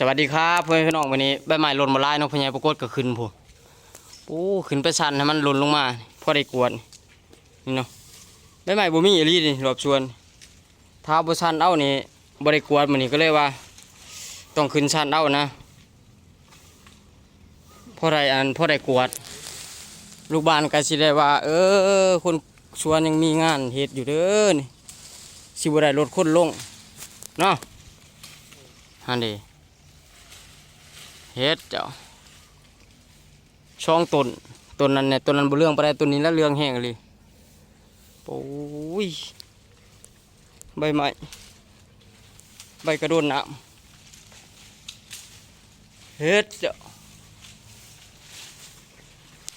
สวัสดีครับเพื่อนพี่น้องวันนี้ใบไม้หล่นมาไล่น้องพญายปรากฏก็ขึ้นผู้โอ้ขึ้นไปชันให้มันหล่นลงมาพอได้กวนนี่เนาะใบไม้บ่มีอีหลีนี่รอบชวนถ้าบ่ชันเอานี่บ่ได้กวนมื้อนี้ก็เลยว่า ต้องขึ้นชันเอานะพอได้อันพอได้กวด ลูกบ้านก็สิได้ว่า เออ คนชวนยังมีงานเฮ็ดอยู่เด้อนี่สิบ่ได้ลดคนลงเนาะฮันเด เฮ็ดเจ้าช่องต้นต้นนั้นเนี่ยต้นนั้นบ่เรื่องปานใดต้นนี้แล้วเรื่องแห้งเลยโอ้ยใบไม้ใบกระโดนน้ำเฮ็ดเจ้า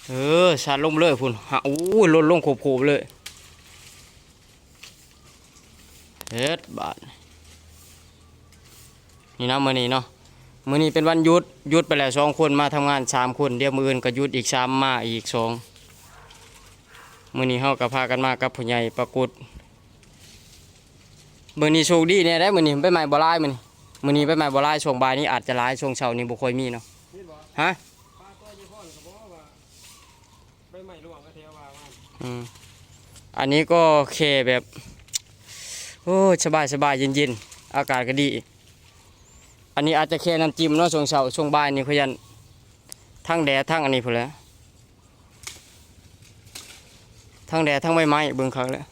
เออสาดลงเลยพุ่นหาอู้ยลดลงโขบๆเลยเฮ็ดบาดนี่นะมื้อนี้เนาะ มื้อนี้เป็นวันหยุดหยุดไปแล้วสองคนมาทำงานสามคนเดี๋ยวมื้ออื่นก็หยุดอีกสามมาอีกสองมื้อนี้เฮาก็พากันมากับผู้ใหญ่ปรากฏมื้อนี้โชคดีแน่ได้มื้อนี้ใบไม้บ่หลายมื้อนี้มื้อนี้ใบไม้บ่หลายช่วงบ่ายนี้อาจจะหลายช่วงเช้านี้บ่ค่อยมีเนาะฮะปลาตัวยี่ห้อก็บอกว่าใบใหม่ลวงก็เทวาว่าอืมอันนี้ก็แค่แบบโอ้สบายสบายเย็นๆอากาศก็ดี อันนี้อาจจะแค่น้ำจิ้มเนาะช่วงเช้าช่วงบ่ายนี่เขายันทั้งแดดทั้งอันนี้พุ่นแล้วทั้งแดดทั้งใบไม้เบิ่งเขาแล้ว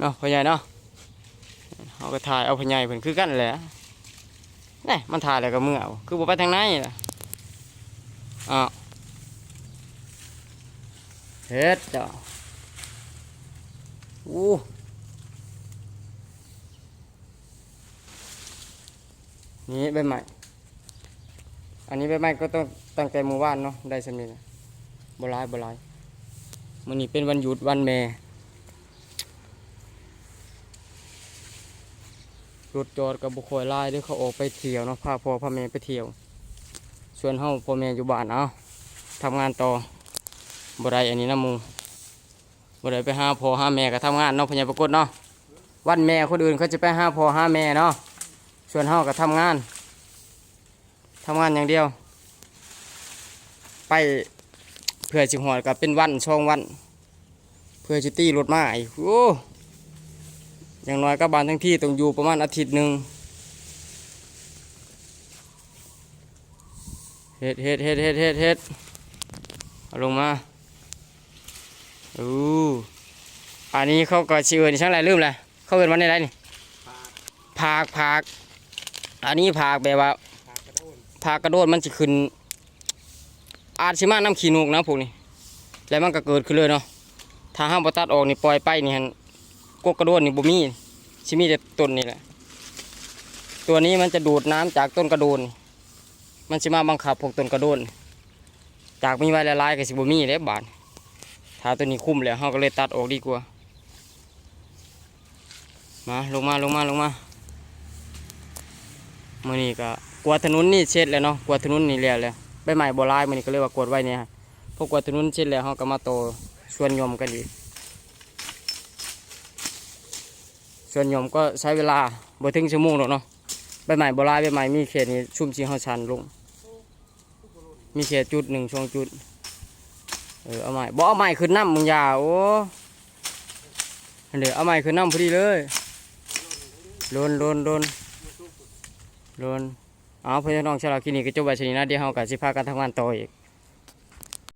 เนาะพ่อใหญ่เนาะเขาก็ถ่ายเอาพ่อใหญ่เพิ่นคือกันแหละนี่มันถ่ายแล้วก็เมื่อเอาคือบ่ไปทางไหนล่ะอ้าวเฮ็ดจ้ะอู้ นี่ใบไม้อันนี้ใบไม้ก็ต้องตั้งแต่หมู่บ้านเนาะได้สำนี้นะบลายบลายมื้อนี้เป็นวันหยุดวันแม่รถจอดกับบุคอยหลายเด้อเขาออกไปเที่ยวเนาะพาพ่อพาแม่ไปเที่ยวส่วนเฮาพ่อแม่อยู่บ้านเอาทำงานต่อบ่ได้อันนี้นะมูบ่ได้ไปห้าพ่อหาแม่ก็ทำงานเนาะพญาปรากฏเนาะวันแม่คนอื่นเขาจะไปห้าพ่อหาแม่เนาะ ส่วนเฮาก็ทำงานทำงานอย่างเดียว ไปเพื่อสิหอดก็เป็นวันช่องวัน เพื่อจิตีรถมาอีกโอ้อย่างน้อยก็บานทั้งที่ต้องอยู่ประมาณอาทิตย์หนึ่งเฮ็ดเฮ็ดเฮ็ดเฮ็ดเฮ็ดเฮ็ดเอาลงมาอู้อันนี้เขาก็ชื่อนี่ช่างไรลืมเลยเขาเป็นวันนี้ไรนี่ผากผาก อันนี้ผากแบบว่าปลากระโดนผากกระโดดมันจะขึ้น อาจสิมาน้ำขี้นกนะพวกนี้ แล้วมันก็เกิดขึ้นเลยเนาะถ้าห้ามบตัดออกนี่ปล่อยไปนี่ฮันกกกระโดดนี่บ่มีสิมีแต่ต้นนี่แหละ ตัวนี้มันจะดูดน้ำจากต้นกระโดน มันสิมาบังคับพวกต้นกระโดน จากมีไว้ละลายๆก็สิบ่มีเด้บาดถ้าตัวนี้คุ้มแล้วเฮาก็เลยตัดออกดีกว่า มาลงมาลงมาลงมา มื้อนี้ก็กวาดถนนนี่เสร็จแล้วเนาะกวาดถนนนี่แล้วแล้วใบไม้บ่หลายมื้อนี้ก็เลยว่ากวาดไว้เนี่ยพวกกวาดถนนเสร็จแล้วเฮาก็มาโตส่วนยมกันอีกส่วนยมก็ใช้เวลาบ่ถึงชั่วโมงหรอกเนาะใบไม้บ่หลายใบไม้มีเขตนี้ชุ่มสิเฮาชันลง มีเขตจุดหนึ่งช่วงจุดเออเอาไม้บ่เอาไม้ขึ้นน้ำมึงยาโอ้เดี๋ยวเอาไม้ขึ้นน้ำพอดีเลยโลนโลนโลน โลนเอาเพื่อนน้องชาวเราคลินิกก็จบไว้ชนี้นะเดี๋ยวเรากับสิพากันทำงานต่ออีก